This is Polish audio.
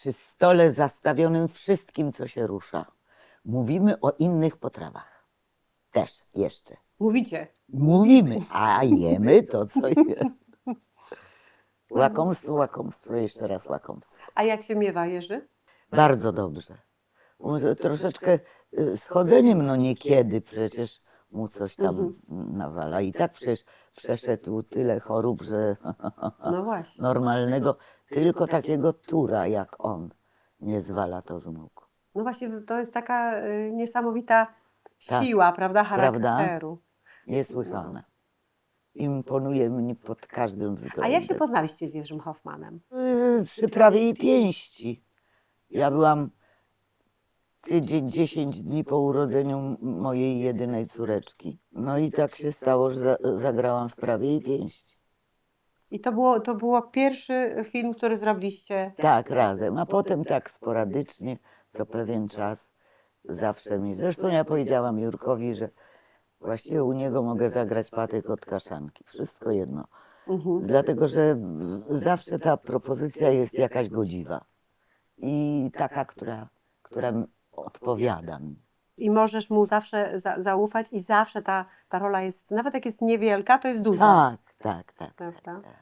przy stole zastawionym wszystkim, co się rusza. Mówimy o innych potrawach. Też jeszcze. Mówicie. Mówimy, a jemy to, co je. Łakomstwo, łakomstwo, jeszcze raz łakomstwo. A jak się miewa Jerzy? Bardzo dobrze. Troszeczkę y, schodzeniem, no niekiedy przecież mu coś tam Mhm. nawala. I tak przecież przeszedł tyle chorób, że No właśnie. normalnego, tylko takiego tura jak on nie zwala to z nóg. No właśnie, to jest taka y, niesamowita Tak. siła, prawda, Prawda? charakteru. Niesłychane. Imponuje mi pod każdym względem. A jak się poznaliście z Jerzym Hoffmanem? Y, Przy prawie i pięści. Ja byłam tydzień, 10 dni po urodzeniu mojej jedynej córeczki. No i tak się stało, że za, zagrałam w prawie i pięści. I to było, to było pierwszy film, który zrobiliście. Tak, razem. A potem tak sporadycznie, co pewien czas zawsze mi. Zresztą ja powiedziałam Jurkowi, że właściwie u niego mogę zagrać patyk od kaszanki. Wszystko jedno. Mhm. Dlatego, że zawsze ta propozycja jest jakaś godziwa. I taka, która, która m- odpowiada mi. I możesz mu zawsze za, zaufać i zawsze ta, ta rola jest, nawet jak jest niewielka, to jest duża. Tak, tak, tak. Prawda? tak.